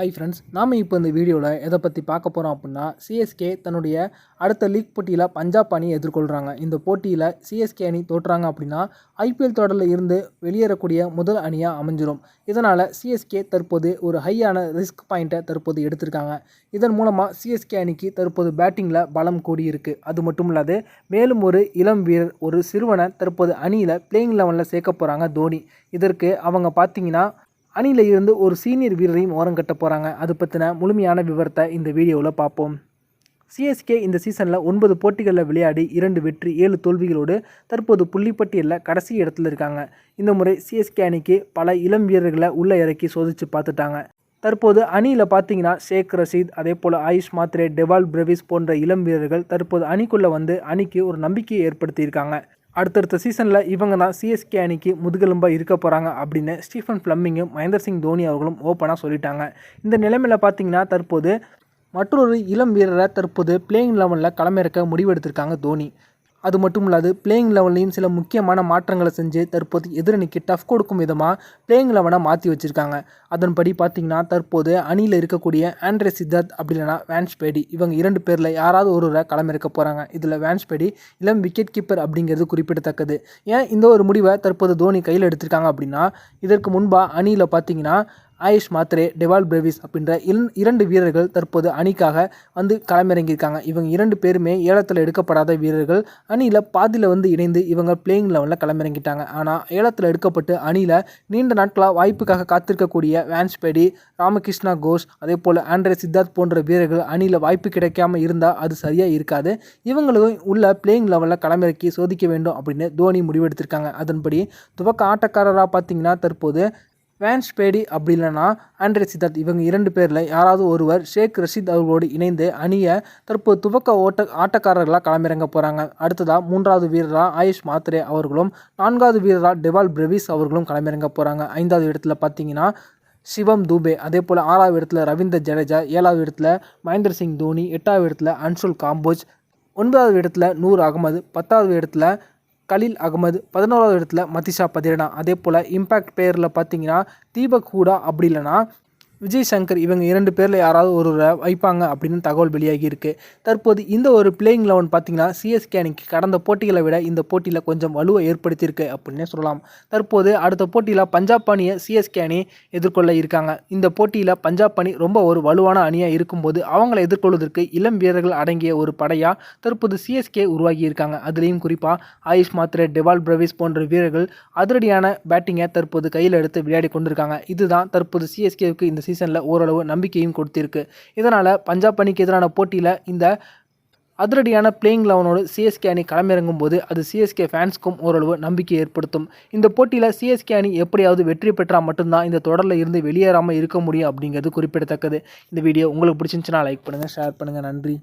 Hi friends நாம் இப்போ இந்த வீடியோவில் எதை பற்றி பார்க்க போகிறோம் அப்படின்னா சிஎஸ்கே தன்னுடைய அடுத்த லீக் போட்டியில் பஞ்சாப் அணி எதிர்கொள்கிறாங்க இந்த போட்டியில் சிஎஸ்கே அணி தோற்றுறாங்க அப்படின்னா ஐபிஎல் தொடரில் இருந்து வெளியேறக்கூடிய முதல் அணியாக அமைஞ்சிரும். இதனால் சிஎஸ்கே தற்போது ஒரு ஹையான ரிஸ்க் பாயிண்ட்டை தற்போது எடுத்திருக்காங்க. இதன் மூலமாக சிஎஸ்கே அணிக்கு தற்போது பேட்டிங்கில் பலம் கூடியிருக்கு. அது மட்டும் இல்லாது மேலும் ஒரு இளம் வீரர் ஒரு சிறுவனை தற்போது அணியில் பிளேயிங் லெவனில் சேர்க்க போகிறாங்க தோனி. இதற்கு அவங்க பார்த்தீங்கன்னா அணியில் இருந்து ஒரு சீனியர் வீரரையும் ஓரம் கட்ட போகிறாங்க அது பற்றின முழுமையான விவரத்தை இந்த வீடியோவில் பார்ப்போம். சிஎஸ்கே இந்த சீசனில் ஒன்பது போட்டிகளில் விளையாடி இரண்டு வெற்றி ஏழு தோல்விகளோடு தற்போது புள்ளிப்பட்டியலில் கடைசி இடத்துல இருக்காங்க. இந்த முறை சிஎஸ்கே அணிக்கு பல இளம் வீரர்களை உள்ளே இறக்கி சோதித்து பார்த்துட்டாங்க. தற்போது அணியில் பார்த்தீங்கன்னா ஷேக் ரஷீத் அதே போல் ஆயுஷ் மாத்ரே டெவால் பிரவிஸ் போன்ற இளம் வீரர்கள் தற்போது அணிக்குள்ளே வந்து அணிக்கு ஒரு நம்பிக்கையை ஏற்படுத்தியிருக்காங்க. அடுத்தடுத்த சீசனில் இவங்க தான் சிஎஸ்கே அணிக்கு முதுகெலும்பாக இருக்க போகிறாங்க அப்படின்னு ஸ்டீஃபன் ஃப்ளம்மிங்கும் மகேந்தர் சிங் தோனி அவர்களும் ஓப்பனாக சொல்லிட்டாங்க. இந்த நிலைமையில் பார்த்தீங்கன்னா தற்போது மற்றொரு இளம் வீரரை தற்போது பிளேயிங் லெவலில் களமிறக்க முடிவெடுத்திருக்காங்க தோனி. அது மட்டும் இல்லாது பிளேயிங் லெவன்லையும் சில முக்கியமான மாற்றங்களை செஞ்சு தற்போது எதிரணிக்கு டஃப் கொடுக்கும் விதமாக பிளேயிங் லெவனை மாற்றி வச்சுருக்காங்க. அதன்படி பார்த்திங்கன்னா தற்போது அணியில் இருக்கக்கூடிய ஆண்ட்ரே சித்தார்த் அப்படி இல்லைனா வேன்ஸ்பேடி இவங்க இரண்டு பேரில் யாராவது ஒருவரை களமிறக்க போகிறாங்க இதில் வேன்ஸ்பேடி இளம் விக்கெட் கீப்பர் அப்படிங்கிறது குறிப்பிடத்தக்கது. ஏன் இந்த ஒரு முடிவை தற்போது தோனி கையில் எடுத்திருக்காங்க அப்படின்னா இதற்கு முன்பாக அணியில் பார்த்தீங்கன்னா ஆயுஷ் மாத்ரே டெவால் பிரேவிஸ் அப்படின்ற இரண்டு வீரர்கள் தற்போது அணிக்காக வந்து களமிறங்கியிருக்காங்க. இவங்க இரண்டு பேருமே ஏலத்தில் எடுக்கப்படாத வீரர்கள். அணியில் பாதியில் வந்து இணைந்து இவங்க பிளேயிங் லெவலில் களமிறங்கிட்டாங்க. ஆனால் ஏலத்தில் எடுக்கப்பட்டு அணியில் நீண்ட நாட்களாக வாய்ப்புக்காக காத்திருக்கக்கூடிய வேன்ஸ்பேடி ராமகிருஷ்ணா கோஷ் அதே போல் ஆண்ட்ரே சித்தார்த் போன்ற வீரர்கள் அணியில் வாய்ப்பு கிடைக்காம இருந்தால் அது சரியாக இருக்காது. இவங்களும் உள்ள பிளேயிங் லெவலில் களமிறக்கி சோதிக்க வேண்டும் அப்படின்னு தோனி முடிவெடுத்திருக்காங்க. அதன்படி துவக்க ஆட்டக்காரராக பார்த்தீங்கன்னா தற்போது வேன்ஸ் பேடி அப்படி இல்லைனா ஆண்ட்ரே சித்தார்த் இவங்க இரண்டு பேரில் யாராவது ஒருவர் ஷேக் ரஷீத் அவர்களோடு இணைந்து அணியை தற்போது துவக்க ஓட்ட ஆட்டக்காரர்களாக களமிறங்க போகிறாங்க அடுத்ததாக மூன்றாவது வீரராக ஆயுஷ் மாத்ரே அவர்களும் நான்காவது வீரராக டெவால் பிரவிஸ் அவர்களும் களமிறங்க போகிறாங்க ஐந்தாவது இடத்துல பார்த்தீங்கன்னா சிவம் தூபே அதே போல் ஆறாவது இடத்துல ரவீந்தர் ஜடேஜா ஏழாவது இடத்துல மகேந்திர சிங் தோனி எட்டாவது இடத்துல அன்சுல் காம்போஜ் ஒன்பதாவது இடத்துல நூர் அகமது பத்தாவது இடத்துல கலீல் அகமது பதினோராவது இடத்துல மதிஷா பதிரனா. அதே போல் இம்பேக்ட் பேரில் பார்த்தீங்கன்னா தீபக் ஹூடா அப்படி இல்லைனா விஜய் சங்கர் இவங்க இரண்டு பேரில் யாராவது ஒருவரை வைப்பாங்க அப்படின்னு தகவல் வெளியாகி இருக்குது தற்போது இந்த ஒரு பிளேயிங் லெவன் பார்த்தீங்கன்னா சிஎஸ்கே அணிக்கு கடந்த போட்டிகளை விட இந்த போட்டியில் கொஞ்சம் வலுவை ஏற்படுத்தியிருக்கு அப்படின்னே சொல்லலாம். தற்போது அடுத்த போட்டியில் பஞ்சாப் அணியை சிஎஸ்கே அணி எதிர்கொள்ள இருக்காங்க. இந்த போட்டியில் பஞ்சாப் அணி ரொம்ப ஒரு வலுவான அணியாக இருக்கும்போது அவங்களை எதிர்கொள்வதற்கு இளம் வீரர்கள் அடங்கிய ஒரு படையாக தற்போது சிஎஸ்கே உருவாகி இருக்காங்க. அதுலேயும் குறிப்பாக ஆயுஷ் மாத்ரே டெவால் பிரவிஸ் போன்ற வீரர்கள் அதிரடியான பேட்டிங்கை தற்போது கையில் எடுத்து விளையாடி கொண்டிருக்காங்க. இதுதான் தற்போது சிஎஸ்கேவுக்கு இந்த சீசனில் ஓரளவு நம்பிக்கையும் கொடுத்திருக்கு. இதனால் பஞ்சாப் அணிக்கு எதிரான போட்டியில் இந்த அதிரடியான பிளேயிங் லெவனோடு சிஎஸ்கே அணி களமிறங்கும் போது அது சிஎஸ்கே ஃபேன்ஸ்க்கும் ஓரளவு நம்பிக்கை ஏற்படுத்தும். இந்த போட்டியில் சிஎஸ்கே அணி எப்படியாவது வெற்றி பெற்றால் மட்டும்தான் இந்த தொடரில் இருந்து வெளியேறாமல் இருக்க முடியும் அப்படிங்கிறது குறிப்பிடத்தக்கது. இந்த வீடியோ உங்களுக்கு பிடிச்சிருந்துச்சுன்னா லைக் பண்ணுங்கள் ஷேர் பண்ணுங்கள் நன்றி.